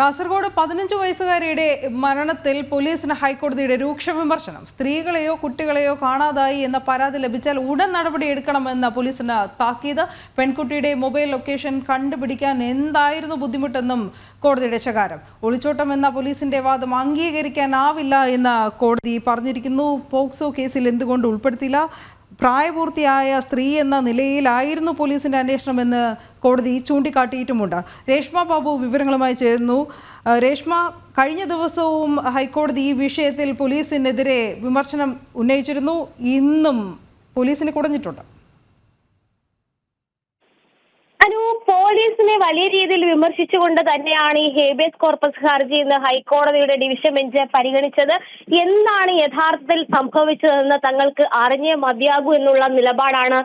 കാസർഗോഡ് പതിനഞ്ച് വയസ്സുകാരിയുടെ മരണത്തിൽ പോലീസിന് ഹൈക്കോടതിയുടെ രൂക്ഷ വിമർശനം. സ്ത്രീകളെയോ കുട്ടികളെയോ കാണാതായി എന്ന പരാതി ലഭിച്ചാൽ ഉടൻ നടപടി എടുക്കണമെന്ന പോലീസിന് താക്കീത്. പെൺകുട്ടിയുടെ മൊബൈൽ ലൊക്കേഷൻ കണ്ടുപിടിക്കാൻ എന്തായിരുന്നു ബുദ്ധിമുട്ടെന്നും കോടതിയുടെ ശകാരം. ഒളിച്ചോട്ടം എന്ന പോലീസിന്റെ വാദം അംഗീകരിക്കാനാവില്ല എന്ന് കോടതി പറഞ്ഞിരിക്കുന്നു. പോക്സോ കേസിൽ എന്തുകൊണ്ട് ഉൾപ്പെടുത്തിയില്ല? പ്രായപൂർത്തിയായ സ്ത്രീ എന്ന നിലയിലായിരുന്നു പോലീസിന്റെ അന്വേഷണമെന്ന് കോടതി ചൂണ്ടിക്കാട്ടിയിട്ടുമുണ്ട്. രേഷ്മ ബാബു വിവരങ്ങളുമായി ചേരുന്നു. രേഷ്മ കഴിഞ്ഞ ദിവസവും ഹൈക്കോടതി ഈ വിഷയത്തിൽ പോലീസിനെതിരെ വിമർശനം ഉന്നയിച്ചിരുന്നു. ഇന്നും പോലീസിന് കുടഞ്ഞിട്ടുണ്ട് അനു പോലീസിനെ വലിയ രീതിയിൽ വിമർശിച്ചുകൊണ്ട് തന്നെയാണ് ഈ ഹേബിയസ് കോർപ്പസ് ഹർജി ഇന്ന് ഹൈക്കോടതിയുടെ ഡിവിഷൻ ബെഞ്ച് പരിഗണിച്ചത്. എന്താണ് യഥാർത്ഥത്തിൽ സംഭവിച്ചതെന്ന് തങ്ങൾക്ക് അറിഞ്ഞേ മതിയാകൂ എന്നുള്ള നിലപാടാണ്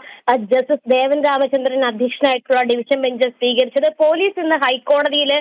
ജസ്റ്റിസ് ദേവൻ രാമചന്ദ്രൻ അധ്യക്ഷനായിട്ടുള്ള ഡിവിഷൻ ബെഞ്ച് സ്വീകരിച്ചത്. പോലീസ് ഇന്ന് ഹൈക്കോടതിയിൽ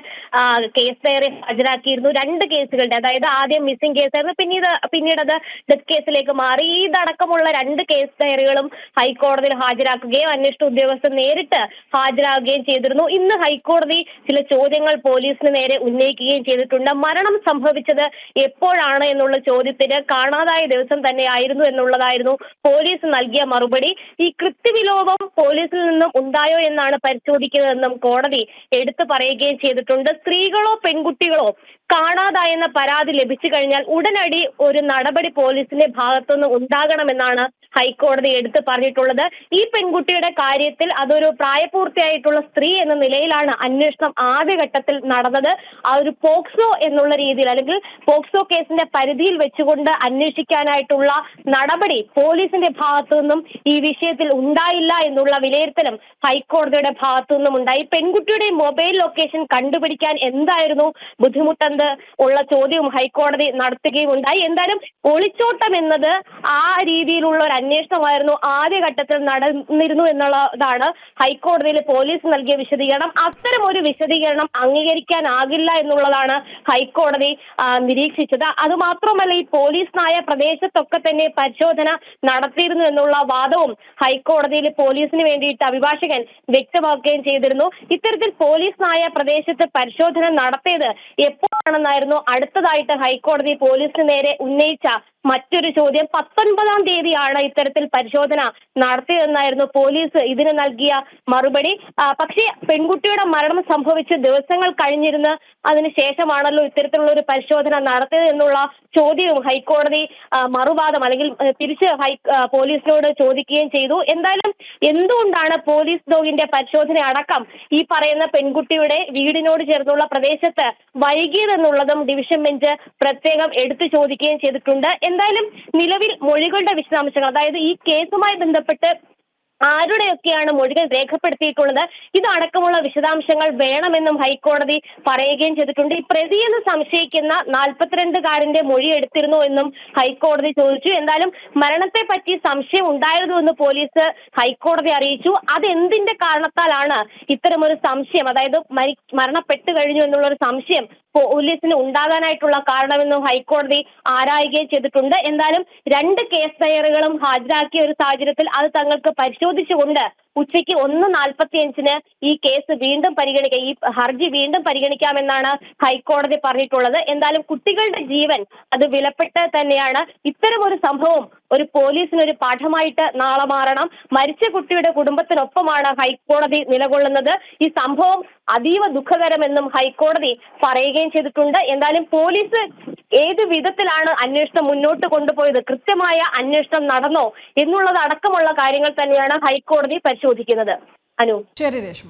കേസ് ഡയറി ഹാജരാക്കിയിരുന്നു. രണ്ട് കേസുകളുടെ അതായത് ആദ്യം മിസ്സിംഗ് കേസായിരുന്നു പിന്നീട് പിന്നീട് അത് ഡെത്ത് കേസിലേക്ക് മാറി. ഇതടക്കമുള്ള രണ്ട് കേസ് ഡയറികളും ഹൈക്കോടതിയിൽ ഹാജരാക്കുകയും അന്വേഷണ ഉദ്യോഗസ്ഥർ നേരിട്ട് ഹാജരാകുകയും ചെയ്തിരുന്നു. ഇന്ന് ഹൈക്കോടതി ചില ചോദ്യങ്ങൾ പോലീസിന് നേരെ ഉന്നയിക്കുകയും ചെയ്തിട്ടുണ്ട്. മരണം സംഭവിച്ചത് എപ്പോഴാണ് എന്നുള്ള ചോദ്യത്തിന് കാണാതായ ദിവസം തന്നെയായിരുന്നു എന്നുള്ളതായിരുന്നു പോലീസ് നൽകിയ മറുപടി. ഈ കൃത്യവിലോപം പോലീസിൽ നിന്നും ഉണ്ടായോ എന്നാണ് പരിശോധിക്കുന്നതെന്നും കോടതി എടുത്തു പറയുകയും ചെയ്തിട്ടുണ്ട്. സ്ത്രീകളോ പെൺകുട്ടികളോ കാണാതായെന്ന പരാതി ലഭിച്ചു കഴിഞ്ഞാൽ ഉടനടി ഒരു നടപടി പോലീസിന്റെ ഭാഗത്തുനിന്ന് ഉണ്ടാകണമെന്നാണ് ഹൈക്കോടതി എടുത്തു പറഞ്ഞിട്ടുള്ളത്. ഈ പെൺകുട്ടിയുടെ കാര്യത്തിൽ അതൊരു പ്രായപൂർത്തിയായിട്ടുള്ള സ്ത്രീ എന്ന നിലയിലാണ് അന്വേഷണം ആദ്യഘട്ടത്തിൽ നടന്നത്. ആ ഒരു പോക്സോ എന്നുള്ള രീതിയിൽ അല്ലെങ്കിൽ പോക്സോ കേസിന്റെ പരിധിയിൽ വെച്ചുകൊണ്ട് അന്വേഷിക്കാനായിട്ടുള്ള നടപടി പോലീസിന്റെ ഭാഗത്തു നിന്നും ഈ വിഷയത്തിൽ ഉണ്ടായില്ല എന്നുള്ള വിലയിരുത്തലും ഹൈക്കോടതിയുടെ ഭാഗത്തു നിന്നും ഉണ്ടായി. പെൺകുട്ടിയുടെ മൊബൈൽ ലൊക്കേഷൻ കണ്ടുപിടിക്കാൻ എന്തായിരുന്നു ബുദ്ധിമുട്ടെന്ന് ഉള്ള ചോദ്യവും ഹൈക്കോടതി നടത്തുകയും ഉണ്ടായി. എന്തായാലും ഒളിച്ചോട്ടം എന്നത് ആ രീതിയിലുള്ള ഒരു അന്വേഷണമായിരുന്നു ആദ്യഘട്ടത്തിൽ നടന്നിരുന്നു എന്നുള്ളതാണ് ഹൈക്കോടതിയിൽ പോലീസ് നൽകിയ വിശദീകരണം. അത്തരം ഒരു വിശദീകരണം അംഗീകരിക്കാനാകില്ല എന്നുള്ളതാണ് ഹൈക്കോടതി നിരീക്ഷിച്ചത്. അത് മാത്രമല്ല ഈ പോലീസ് നായ പ്രദേശത്തൊക്കെ തന്നെ പരിശോധന നടത്തിയിരുന്നു എന്നുള്ള വാദവും ഹൈക്കോടതിയിൽ പോലീസിന് വേണ്ടിയിട്ട് അഭിഭാഷകൻ വ്യക്തമാക്കുകയും ചെയ്തിരുന്നു. ഇത്തരത്തിൽ പോലീസ് നായ പ്രദേശത്ത് പരിശോധന നടത്തിയത് എപ്പോഴാണെന്നായിരുന്നു അടുത്തതായിട്ട് ഹൈക്കോടതി പോലീസിന് നേരെ ഉന്നയിച്ച മറ്റൊരു ചോദ്യം. പത്തൊൻപതാം തീയതിയാണ് ഇത്തരത്തിൽ പരിശോധന നടത്തിയതെന്നായിരുന്നു പോലീസ് ഇതിന് നൽകിയ മറുപടി. പക്ഷേ പെൺകുട്ടിയുടെ മരണം സംഭവിച്ച് ദിവസങ്ങൾ കഴിഞ്ഞിരുന്ന് അതിനുശേഷമാണല്ലോ ഇത്തരത്തിലുള്ള ഒരു പരിശോധന നടത്തിയത് എന്നുള്ള ചോദ്യവും ഹൈക്കോടതി മറുവാദം അല്ലെങ്കിൽ തിരിച്ച് ഹൈ പോലീസിനോട് ചോദിക്കുകയും ചെയ്തു. എന്തായാലും എന്തുകൊണ്ടാണ് പോലീസ് ഡോഗിന്റെ പരിശോധന അടക്കം ഈ പറയുന്ന പെൺകുട്ടിയുടെ വീടിനോട് ചേർന്നുള്ള പ്രദേശത്ത് വൈകിയതെന്നുള്ളതും ഡിവിഷൻ ബെഞ്ച് പ്രത്യേകം എടുത്തു ചോദിക്കുകയും ചെയ്തിട്ടുണ്ട്. എന്തായാലും നിലവിൽ മൊഴികളുടെ വിശദാംശങ്ങൾ അതായത് ഈ കേസുമായി ബന്ധപ്പെട്ട് ആരുടെയൊക്കെയാണ് മൊഴികൾ രേഖപ്പെടുത്തിയിട്ടുള്ളത്? ഇതടക്കമുള്ള വിശദാംശങ്ങൾ വേണമെന്നും ഹൈക്കോടതി പറയുകയും ചെയ്തിട്ടുണ്ട്. ഈ പ്രതിയെന്ന് സംശയിക്കുന്ന നാൽപ്പത്തിരണ്ടുകാരന്റെ മൊഴി എടുത്തിരുന്നു എന്നും ഹൈക്കോടതി ചോദിച്ചു. എന്തായാലും മരണത്തെ പറ്റി സംശയം ഉണ്ടായിരുന്നു എന്ന് പോലീസ് ഹൈക്കോടതി അറിയിച്ചു. അതെന്തിന്റെ കാരണത്താലാണ് ഇത്തരമൊരു സംശയം അതായത് മരണപ്പെട്ടു കഴിഞ്ഞു എന്നുള്ള ഒരു സംശയം പോലീസിന് ഉണ്ടാകാനായിട്ടുള്ള കാരണമെന്നും ഹൈക്കോടതി ആരായുകയും ചെയ്തിട്ടുണ്ട്. എന്തായാലും രണ്ട് കേസ് ഡയറികളും ഹാജരാക്കിയ ഒരു സാഹചര്യത്തിൽ അത് തങ്ങൾക്ക് പരിശോധിച്ചുകൊണ്ട് ഉച്ചയ്ക്ക് ഒന്ന് നാൽപ്പത്തിയഞ്ചിന് ഈ കേസ് വീണ്ടും പരിഗണിക്കുക ഈ ഹർജി വീണ്ടും പരിഗണിക്കാമെന്നാണ് ഹൈക്കോടതി പറഞ്ഞിട്ടുള്ളത്. എന്തായാലും കുട്ടികളുടെ ജീവൻ അത് വിലപ്പെട്ട് തന്നെയാണ്. ഇത്തരം ഒരു സംഭവം ഒരു പോലീസിന് ഒരു പാഠമായിട്ട് നാളെ മാറണം. മരിച്ച കുട്ടിയുടെ കുടുംബത്തിനൊപ്പമാണ് ഹൈക്കോടതി നിലകൊള്ളുന്നത്. ഈ സംഭവം അതീവ ദുഃഖകരമെന്നും ഹൈക്കോടതി പറയുകയും ചെയ്തിട്ടുണ്ട്. എന്തായാലും പോലീസ് ഏത് വിധത്തിലാണ് അന്വേഷണം മുന്നോട്ട് കൊണ്ടുപോയത്? കൃത്യമായ അന്വേഷണം നടന്നോ? എന്നുള്ളത് അടക്കമുള്ള കാര്യങ്ങൾ തന്നെയാണ് ഹൈക്കോടതി പരിശോധിക്കുന്നത്. അനു. ശരി രേഷ്മ.